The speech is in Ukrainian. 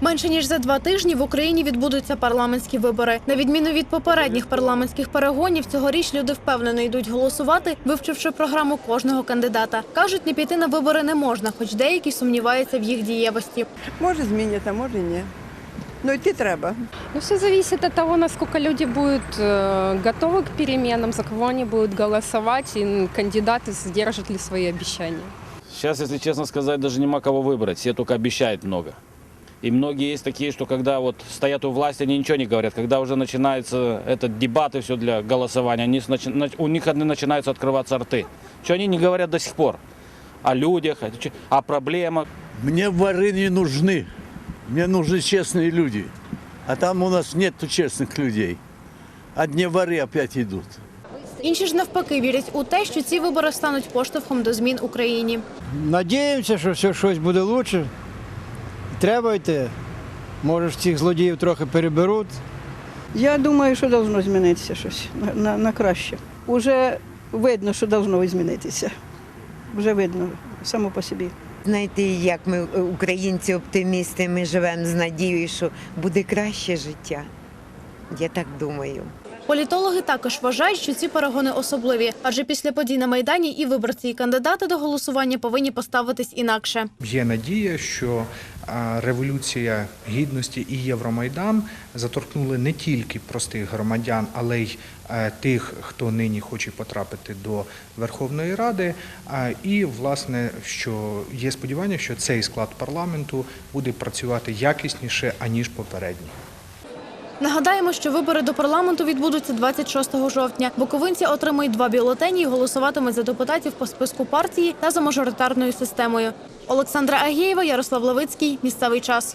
Менше ніж за два тижні в Україні відбудуться парламентські вибори. На відміну від попередніх парламентських перегонів, цьогоріч люди впевнено йдуть голосувати, вивчивши програму кожного кандидата. кажуть, не піти на вибори не можна, хоч деякі сумніваються в їх дієвості. Може змінять, а може ні. Ну йти треба. Ну, все зависит от того, насколько люди будут э, готовы к переменам, за кого они будут голосовать, и м, кандидаты сдержат ли свои обещания. Сейчас, если честно сказать, даже нема кого выбрать. Все только обещают много. И многие есть такие, что когда вот стоят у власти, они ничего не говорят. Когда уже начинается этот дебат и все для голосования, они, с- начи- нач- у них одни начинаются открываться рты. Что они не говорят до сих пор? О людях, о, чё- о проблемах. Мне воры не нужны. Мне нужны честные люди. А там у нас нет честных людей. Одни воры опять идут. Інші ж навпаки вірять у те, що ці вибори стануть поштовхом до змін Україні. Надіємося, що все щось буде краще. Треба йти. Може, цих злодіїв трохи переберуть. Я думаю, що повинно змінитися щось на, на, на краще. Уже видно, що повинно змінитися. Вже видно само по собі. Знаєте, як ми, українці, оптимісти, ми живемо з надією, що буде краще життя. Я так думаю. Політологи також вважають, що ці перегони особливі, адже після подій на майдані і виборці, і кандидати до голосування повинні поставитись інакше. Є надія, що революція гідності і Євромайдан заторкнули не тільки простих громадян, але й е, тих, хто нині хоче потрапити до Верховної Ради. І власне, що є сподівання, що цей склад парламенту буде працювати якісніше аніж попередній. Нагадаємо, що вибори до парламенту відбудуться 26 жовтня. Буковинці отримають два бюлетені і голосуватимуть за депутатів по списку партії та за мажоритарною системою. Олександра Агєєва, Ярослав Левицький. Місцевий час.